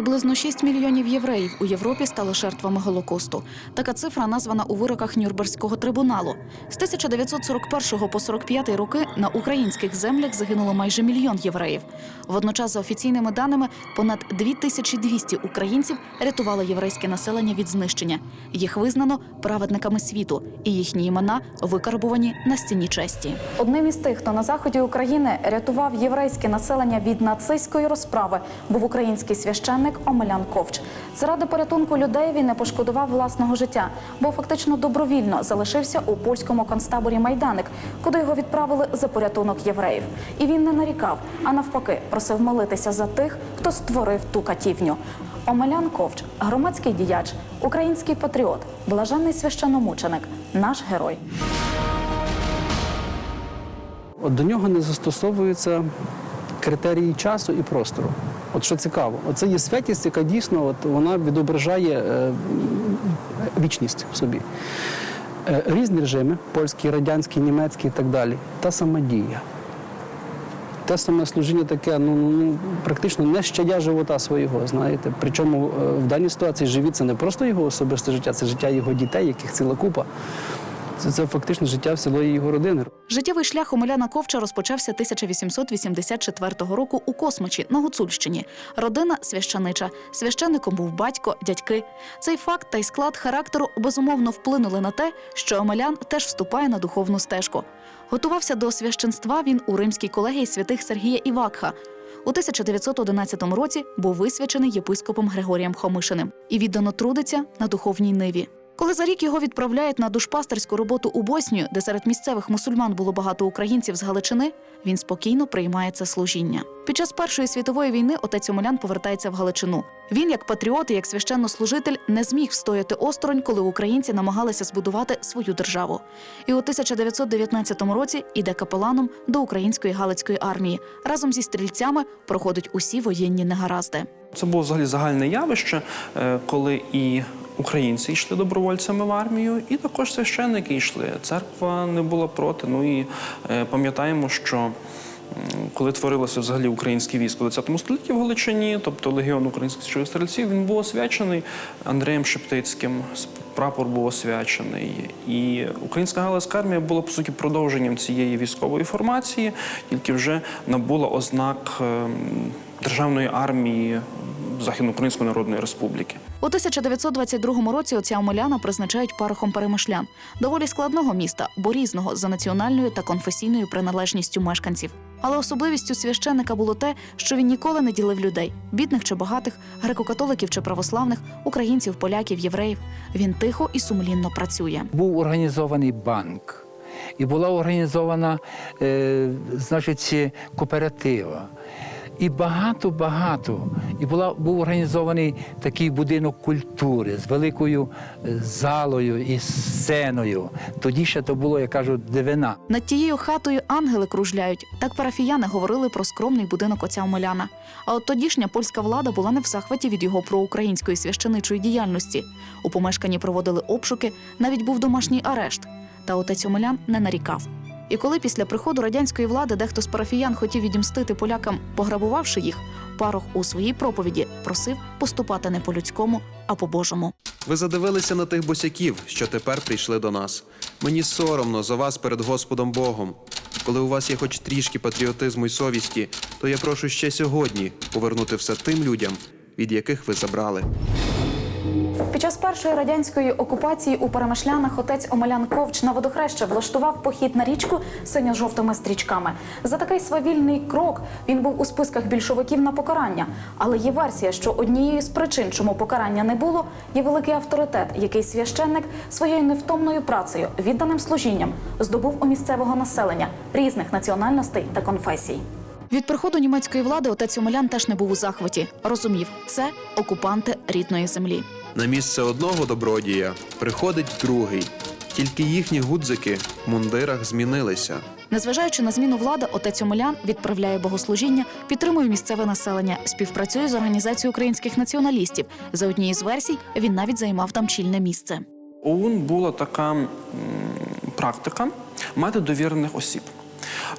Приблизно 6 мільйонів євреїв у Європі стали жертвами Голокосту. Така цифра названа у вироках Нюрнберзького трибуналу. З 1941 по 45 роки на українських землях загинуло майже мільйон євреїв. Водночас, за офіційними даними, понад 2200 українців рятувало єврейське населення від знищення. Їх визнано праведниками світу, і їхні імена викарбувані на стіні честі. Одним із тих, хто на заході України рятував єврейське населення від нацистської розправи, був український священник Омелян Ковч. Заради порятунку людей він не пошкодував власного життя, бо фактично добровільно залишився у польському концтаборі Майданик, куди його відправили за порятунок євреїв. І він не нарікав, а навпаки, просив молитися за тих, хто створив ту катівню. Омелян Ковч, громадський діяч, український патріот, блаженний священномученик, наш герой. От до нього не застосовуються критерії часу і простору. От що цікаво, оце є святість, яка дійсно от, вона відображає е, вічність в собі. Е, різні режими, польський, радянський, німецький і так далі, та сама дія. Те саме служіння таке, ну, ну ну, практично не щадя живота свого, знаєте. Причому е, в даній ситуації живіт це не просто його особисте життя, це життя його дітей, яких ціла купа. Це, це фактично життя цілої його родини. Життєвий шлях Омеляна Ковча розпочався 1884 року у Космичі на Гуцульщині. Родина священича. Священником був батько, дядьки. Цей факт та й склад характеру безумовно вплинули на те, що Омелян теж вступає на духовну стежку. Готувався до священства він у римській колегії святих Сергія і Вакха. У 1911 році був висвячений єпископом Григорієм Хомишиним і віддано трудиться на духовній ниві. Коли за рік його відправляють на душпастерську роботу у Боснію, де серед місцевих мусульман було багато українців з Галичини, він спокійно приймає це служіння. Під час Першої світової війни отець Омелян повертається в Галичину. Він, як патріот і як священнослужитель, не зміг встояти осторонь, коли українці намагалися збудувати свою державу. І у 1919 році іде капеланом до української галицької армії. Разом зі стрільцями проходить усі воєнні негаразди. Це було взагалі загальне явище, е, коли і українці йшли добровольцями в армію, і також священники йшли. Церква не була проти. Ну і е, пам'ятаємо, що коли творилося взагалі українське військо в 20 столітті в Галичині, тобто легіон українських січових стрільців, він був освячений Андреєм Шептицьким. Прапор був освячений, і українська галицька армія була по суті продовженням цієї військової формації, тільки вже набула ознак ем, державної армії Західноукраїнської Народної Республіки. У 1922 році отця Омеляна призначають парохом перемишлян, доволі складного міста, бо різного за національною та конфесійною приналежністю мешканців. Але особливістю священника було те, що він ніколи не ділив людей бідних чи багатих, греко-католиків чи православних, українців, поляків, євреїв. Він тихо і сумлінно працює. був організований банк, і була організована, е, значить, кооператива. І багато-багато. І була, був організований такий будинок культури з великою е, залою і сценою. Тоді ще то було, як кажуть, дивина. Над тією хатою ангели кружляють. Так парафіяни говорили про скромний будинок отця Омеляна. А от тодішня польська влада була не в захваті від його проукраїнської священичої діяльності. У помешканні проводили обшуки, навіть був домашній арешт. Та отець Омелян не нарікав. І коли після приходу радянської влади дехто з парафіян хотів відімстити полякам, пограбувавши їх, парох у своїй проповіді просив поступати не по-людському, а по-божому. Ви задивилися на тих босяків, що тепер прийшли до нас. Мені соромно за вас перед Господом Богом. Коли у вас є хоч трішки патріотизму й совісті, то я прошу ще сьогодні повернути все тим людям, від яких ви забрали. Під час першої радянської окупації у Перемишлянах отець Омелян Ковч на водохреще влаштував похід на річку синьо-жовтими стрічками. За такий свавільний крок він був у списках більшовиків на покарання. Але є версія, що однією з причин, чому покарання не було, є великий авторитет, який священник своєю невтомною працею, відданим служінням, здобув у місцевого населення різних національностей та конфесій. Від приходу німецької влади отець Омелян теж не був у захваті. Розумів, це окупанти рідної землі. На місце одного добродія приходить другий, тільки їхні гудзики в мундирах змінилися. Незважаючи на зміну влади, отець Омелян відправляє богослужіння, підтримує місцеве населення, співпрацює з організацією українських націоналістів. За однією з версій він навіть займав там чільне місце. ОУН була така м, практика мати довірених осіб.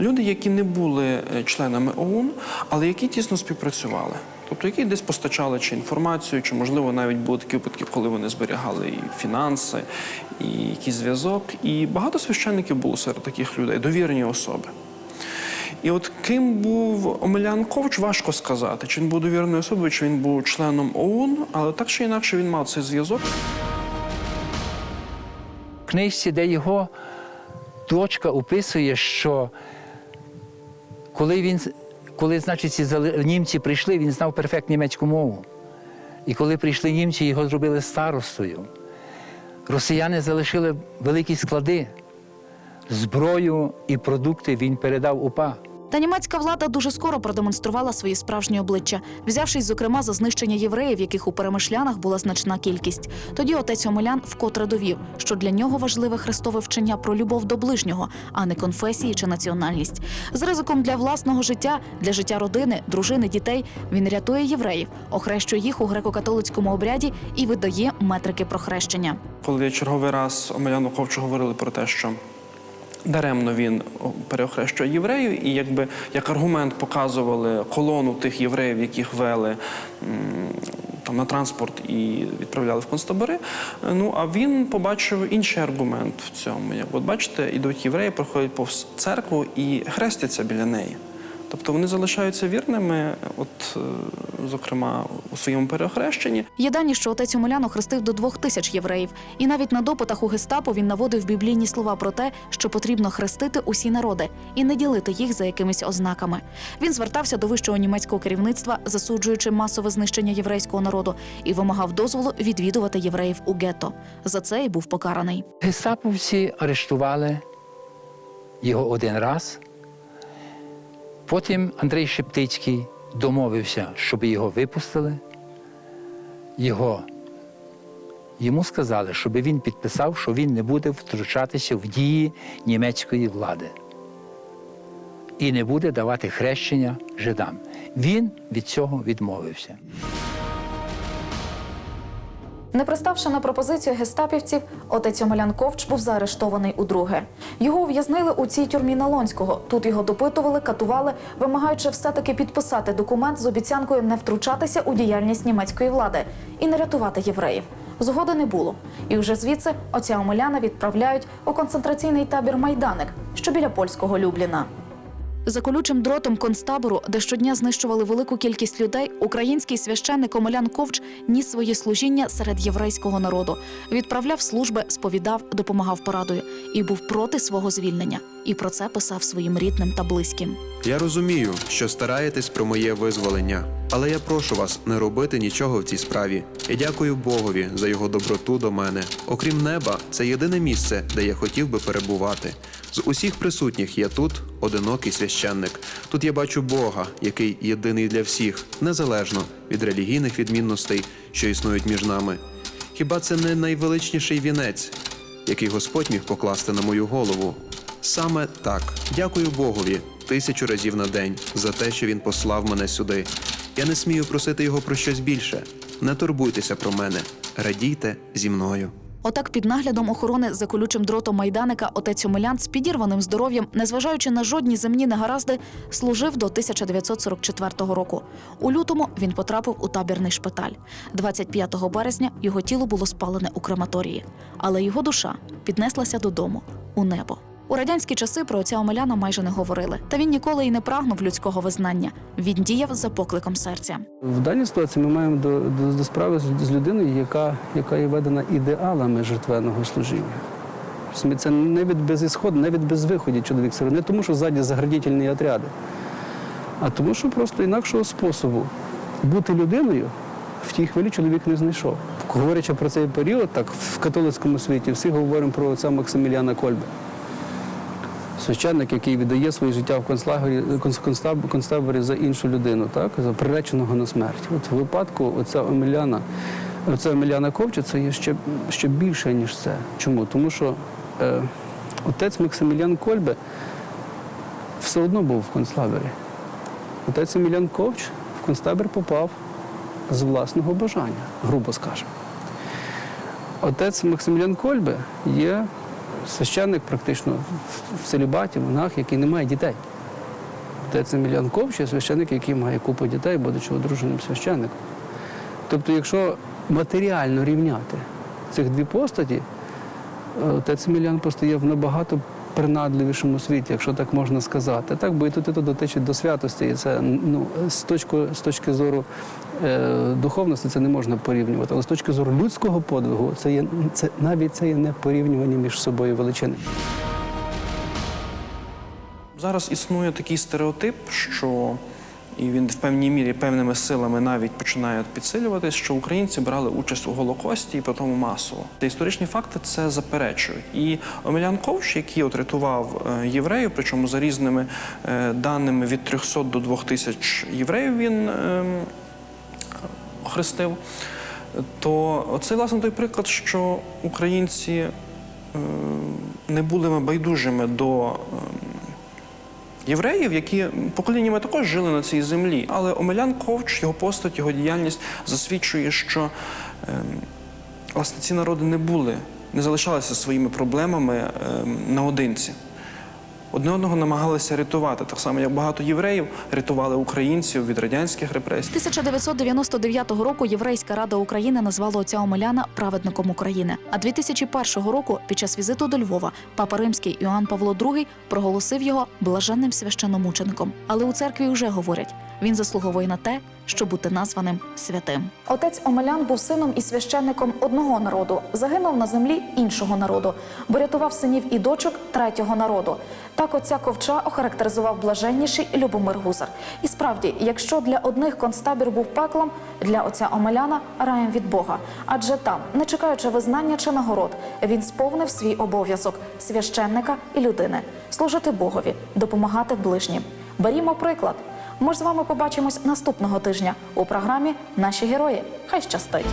Люди, які не були е, членами ОУН, але які тісно співпрацювали. Тобто, які десь постачали чи інформацію, чи, можливо, навіть були такі випадки, коли вони зберігали і фінанси, і якийсь зв'язок. І багато священників було серед таких людей, довірені особи. І от ким був Омелян Ковч, важко сказати, чи він був довіреною особою, чи він був членом ОУН, але так чи інакше він мав цей зв'язок. В книжці, де його дочка описує, що коли він, коли, значить, ці німці прийшли, він знав перфект німецьку мову. І коли прийшли німці, його зробили старостою. Росіяни залишили великі склади. Зброю і продукти він передав УПА. Та німецька влада дуже скоро продемонструвала свої справжні обличчя, взявшись зокрема за знищення євреїв, яких у перемишлянах була значна кількість. Тоді отець Омелян вкотре довів, що для нього важливе хрестове вчення про любов до ближнього, а не конфесії чи національність. З ризиком для власного життя, для життя родини, дружини, дітей він рятує євреїв, охрещує їх у греко-католицькому обряді і видає метрики про хрещення. Коли черговий раз Омеляну Ковчу говорили про те, що даремно він переохрещує євреїв, і якби як аргумент показували колону тих євреїв, яких вели там на транспорт і відправляли в концтабори. Ну а він побачив інший аргумент в цьому. Як от бачите, ідуть євреї, проходять повз церкву і хрестяться біля неї. Тобто вони залишаються вірними, от е, зокрема у своєму переохрещенні. Є дані, що отець Омелян охрестив до двох тисяч євреїв, і навіть на допитах у гестапо він наводив біблійні слова про те, що потрібно хрестити усі народи і не ділити їх за якимись ознаками. Він звертався до вищого німецького керівництва, засуджуючи масове знищення єврейського народу, і вимагав дозволу відвідувати євреїв у гетто. За це і був покараний. Гестаповці арештували його один раз. Потім Андрій Шептицький домовився, щоб його випустили. Його, йому сказали, щоб він підписав, що він не буде втручатися в дії німецької влади і не буде давати хрещення жидам. Він від цього відмовився. Не приставши на пропозицію гестапівців, отець Омелян Ковч був заарештований удруге. Його ув'язнили у цій тюрмі Налонського. Тут його допитували, катували, вимагаючи все-таки підписати документ з обіцянкою не втручатися у діяльність німецької влади і не рятувати євреїв. Згоди не було. І вже звідси отця Омеляна відправляють у концентраційний табір Майданик, що біля польського Любліна. За колючим дротом концтабору, де щодня знищували велику кількість людей, український священник Омелян Ковч ніс своє служіння серед єврейського народу, відправляв служби, сповідав, допомагав порадою і був проти свого звільнення. І про це писав своїм рідним та близьким. Я розумію, що стараєтесь про моє визволення, але я прошу вас не робити нічого в цій справі. Я дякую Богові за його доброту до мене. Окрім неба, це єдине місце, де я хотів би перебувати. З усіх присутніх я тут одинокий священник. Тут я бачу Бога, який єдиний для всіх, незалежно від релігійних відмінностей, що існують між нами. Хіба це не найвеличніший вінець, який Господь міг покласти на мою голову? Саме так. Дякую Богові тисячу разів на день за те, що він послав мене сюди. Я не смію просити його про щось більше. Не турбуйтеся про мене, радійте зі мною. Отак, під наглядом охорони за колючим дротом майданика, отець Омелян з підірваним здоров'ям, незважаючи на жодні земні негаразди, служив до 1944 року. У лютому він потрапив у табірний шпиталь. 25 березня його тіло було спалене у крематорії, але його душа піднеслася додому у небо. У радянські часи про отця Омеляна майже не говорили, та він ніколи й не прагнув людського визнання. Він діяв за покликом серця. В даній ситуації ми маємо до, до, до справи з, людиною, яка, яка є ведена ідеалами жертвенного служіння. Це не від безісходу, не від безвиході чоловік сирот. Не тому, що ззаді заградітельні отряди, а тому, що просто інакшого способу бути людиною в тій хвилі чоловік не знайшов. Говорячи про цей період, так в католицькому світі всі говоримо про отця Максиміліана Кольби. Священник, який віддає своє життя в концлагері, конц- концтаборі за іншу людину, так, за приреченого на смерть. От в випадку оця Омеляна, оця Омеляна Ковча, це є ще, ще більше, ніж це. Чому? Тому що е, отець Максимілян Кольбе все одно був в концлагері. Отець Емельян Ковч в концтабір попав з власного бажання, грубо скажемо. Отець Максимілян Кольбе є священник практично в- в монах, який не має дітей. Отець Емельян Ковч є священник, який має купу дітей, будучи одруженим священником. Тобто, якщо матеріально рівняти цих дві постаті, те отець Емельян постає в набагато принадливішому світі, якщо так можна сказати. Так, бо і тут і тут дотичить до святості, і це ну, з, точки, з точки зору е, духовності це не можна порівнювати. Але з точки зору людського подвигу, це є це навіть це є не порівнювані між собою величини. Зараз існує такий стереотип, що і він в певній мірі певними силами навіть починає підсилюватись, що українці брали участь у Голокості і потім масово. Та історичні факти це заперечують. І Омелян Ковш, який от рятував е, євреїв, причому за різними е, даними від 300 до 2000 євреїв він ем, охрестив, то це власне той приклад, що українці е, не були байдужими до ем, євреїв, які поколіннями також жили на цій землі. Але Омелян Ковч, його постать, його діяльність засвідчує, що ем, власне ці народи не були, не залишалися своїми проблемами ем, наодинці. Одне одного намагалися рятувати, так само як багато євреїв рятували українців від радянських репресій. 1999 року Єврейська рада України назвала отця Омеляна праведником України. А 2001 року, під час візиту до Львова, папа римський Іоанн Павло II проголосив його блаженним священномучеником. Але у церкві вже говорять, він заслуговує на те, щоб бути названим святим. Отець Омелян був сином і священником одного народу, загинув на землі іншого народу, бо рятував синів і дочок третього народу. Так отця ковча охарактеризував блаженніший Любомир Гузар. І справді, якщо для одних концтабір був пеклом, для отця Омеляна раєм від Бога. Адже там, не чекаючи визнання чи нагород, він сповнив свій обов'язок священника і людини служити Богові, допомагати ближнім. Берімо приклад. Ми ж з вами побачимось наступного тижня у програмі Наші герої. Хай щастить!